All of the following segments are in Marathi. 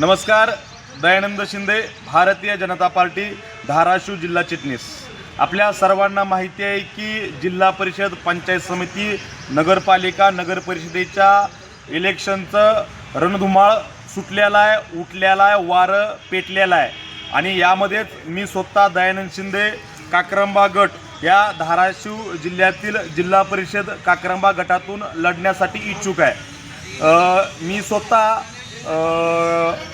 नमस्कार दयानंद शिंदे भारतीय जनता पार्टी धाराशिव जिल्हा चिटणीस. आपल्या सर्वांना माहिती आहे की जिल्हा परिषद पंचायत समिती नगरपालिका नगर परिषदेच्या इलेक्शनचं रणधुमाळ सुटलेला आहे उठलेला आहे वारं पेटलेलं आहे आणि यामध्येच मी स्वतः दयानंद शिंदे काक्रंबा गट या धाराशिव जिल्ह्यातील जिल्हा परिषद काक्रंबा गटातून लढण्यासाठी इच्छुक आहे. मी स्वतः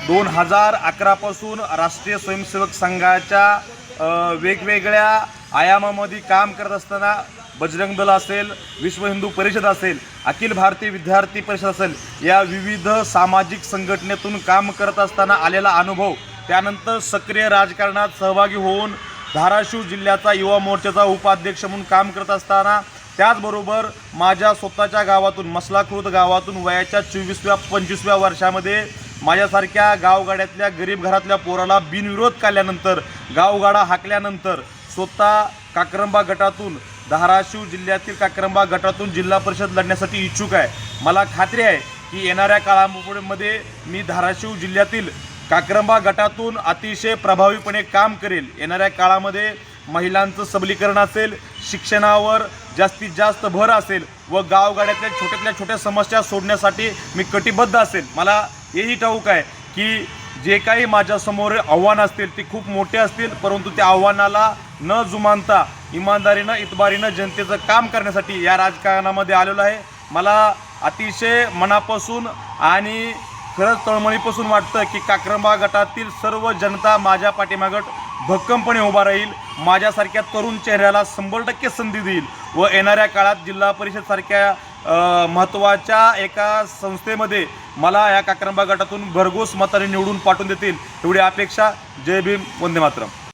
दोन हजार अकरापासून राष्ट्रीय स्वयंसेवक संघाच्या वेगवेगळ्या आयामामध्ये काम करत असताना बजरंग दल असेल विश्व हिंदू परिषद असेल अखिल भारतीय विद्यार्थी परिषद असेल या विविध सामाजिक संघटनेतून काम करत असताना आलेला अनुभव त्यानंतर सक्रिय राजकारणात सहभागी होऊन धाराशिव जिल्ह्याचा युवा मोर्चाचा उपाध्यक्ष म्हणून काम करत असताना त्याचबरोबर माझ्या स्वतःच्या गावातून मसलाकृत गावातून वयाच्या चोवीसव्या पंचवीसव्या वर्षामध्ये माझ्यासारख्या गावगाड्यातल्या गरीब घरातल्या पोराला बिनविरोध काढल्यानंतर गावगाडा हाकल्यानंतर स्वतः काक्रंबा गटातून धाराशिव जिल्ह्यातील काक्रंबा गटातून जिल्हा परिषद लढण्यासाठी इच्छुक आहे. मला खात्री आहे की येणाऱ्या काळामध्ये मी धाराशिव जिल्ह्यातील काक्रंबा गटातून अतिशय प्रभावीपणे काम करेल. येणाऱ्या काळामध्ये महिलांचं सबलीकरण असेल शिक्षणावर जास्तीत जास्त भर असेल व गावगाड्यातल्या छोट्यातल्या छोट्या समस्या सोडण्यासाठी मी कटिबद्ध असेल. मला हेही ठाऊक आहे की जे काही माझ्यासमोर आव्हानं असतील ते खूप मोठे असतील परंतु त्या आव्हानाला न जुमानता इमानदारीनं इतबारीनं जनतेचं काम करण्यासाठी या राजकारणामध्ये आलेलो आहे. मला अतिशय मनापासून आणि खरंच तळमळीपासून वाटतं की काक्रंबा गटातील सर्व जनता माझ्या पाठीमागट भक्कमपणे उभा राहील माझ्यासारख्या तरुण चेहऱ्याला शंभर टक्के संधी देईल व येणाऱ्या काळात जिल्हा परिषदसारख्या महत्त्वाच्या एका संस्थेमध्ये मला या काक्रंबा गटातून भरघोस मताने निवडून पाठवून देतील एवढी अपेक्षा. जय भीम वंदे मातरम.